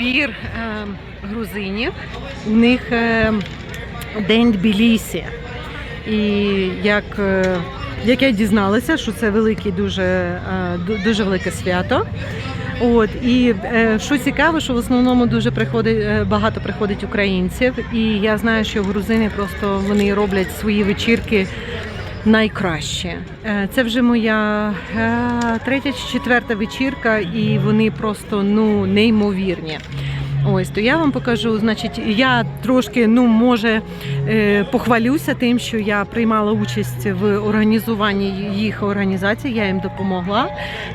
збір е, грузинів. У них е, День Тбілісі. І як, е, як я дізналася, що це велике, дуже, дуже велике свято. От і що цікаво, що в основному дуже приходить багато приходить українців, і я знаю, що грузини просто вони роблять свої вечірки найкраще. Е, Це вже моя е, третя чи четверта вечірка, і вони просто ну неймовірні. Ось то я вам покажу. Значить, я трошки ну може е, похвалюся тим, що я приймала участь в організуванні їх організації. Я їм допомогла,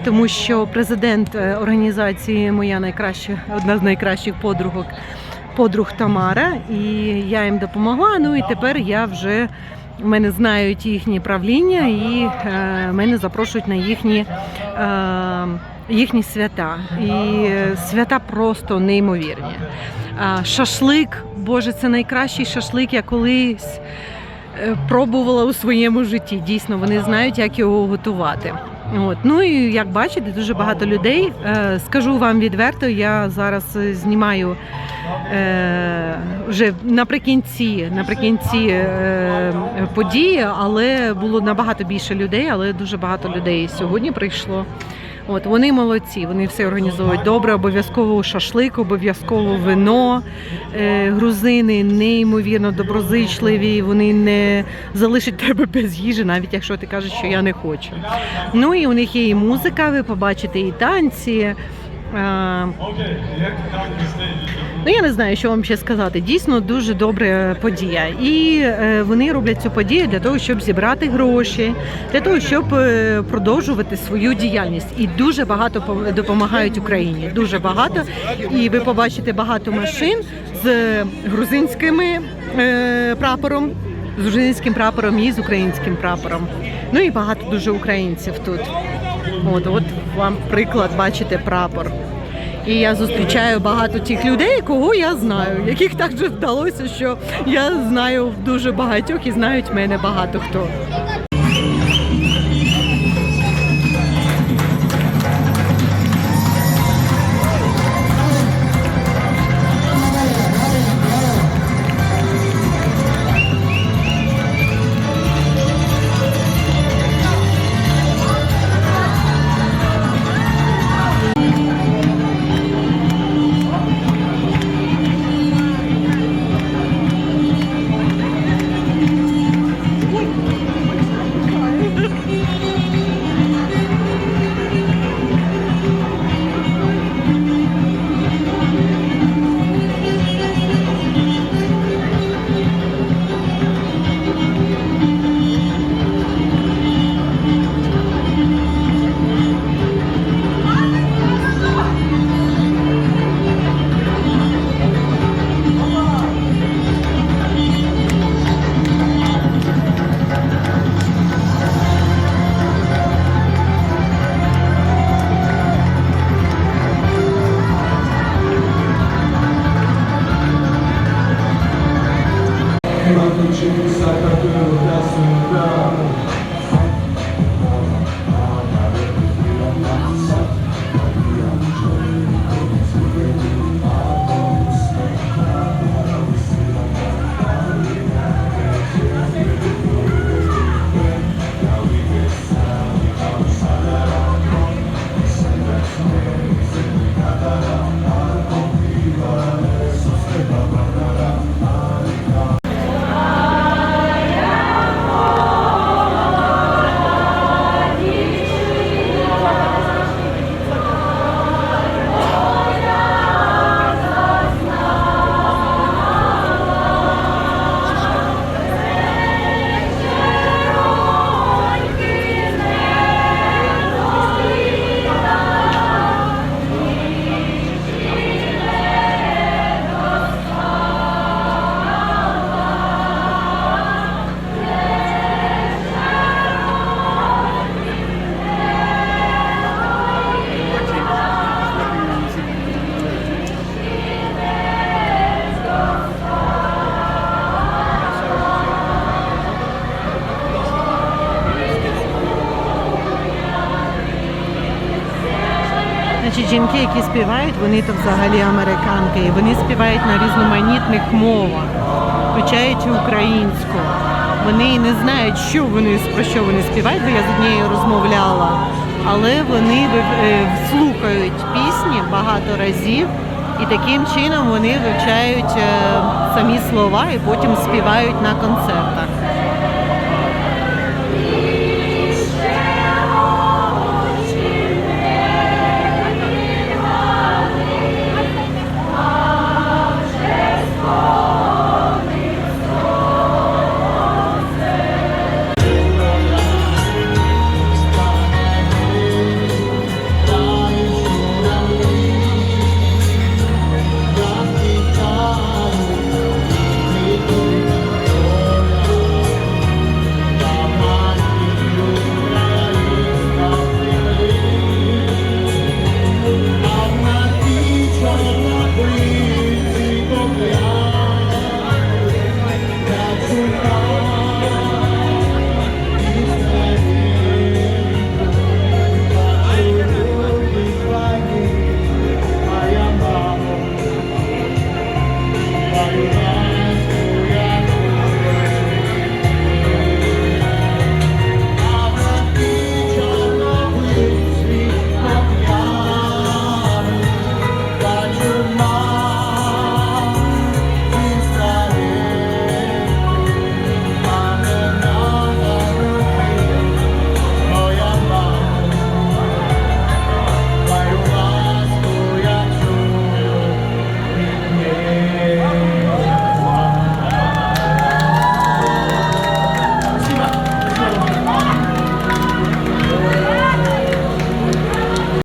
тому що президент організації моя найкраща, одна з найкращих подругок, подруг Тамара, і я їм допомогла. Ну і тепер я вже мене знають їхні правління і е, мене запрошують на їхні. Е, їхні свята. І е, свята просто неймовірні. А, Шашлик, Боже, це найкращий шашлик, я колись е, пробувала у своєму житті. Дійсно, вони знають, як його готувати. От. Ну і як бачите, дуже багато людей. Е, Скажу вам відверто, я зараз знімаю е, вже наприкінці, наприкінці е, події, але було набагато більше людей, але дуже багато людей сьогодні прийшло. От вони молодці, вони все організовують добре. Обов'язково шашлик, обов'язково вино. Е, грузини неймовірно доброзичливі. Вони не залишать тебе без їжі, навіть якщо ти кажеш, що я не хочу. Ну і у них є і музика, ви побачите і танці. Е, Ну я не знаю, що вам ще сказати. Дійсно дуже добра подія. І е, вони роблять цю подію для того, щоб зібрати гроші, для того, щоб е, продовжувати свою діяльність. І дуже багато пом- допомагають Україні. Дуже багато. І ви побачите багато машин з грузинськими е, прапором, з грузинським прапором і з українським прапором. Ну і багато дуже українців тут. От, от вам приклад, бачите, прапор. І я зустрічаю багато тих людей, кого я знаю, яких так же вдалося, що я знаю дуже багатьох і знають мене багато хто. Жінки, які співають, вони то взагалі американки. І вони співають на різноманітних мовах, включаючи українську. Вони не знають, що вони про що вони співають, бо я з однією розмовляла. Але вони е, слухають пісні багато разів, і таким чином вони вивчають е, самі слова і потім співають на концертах.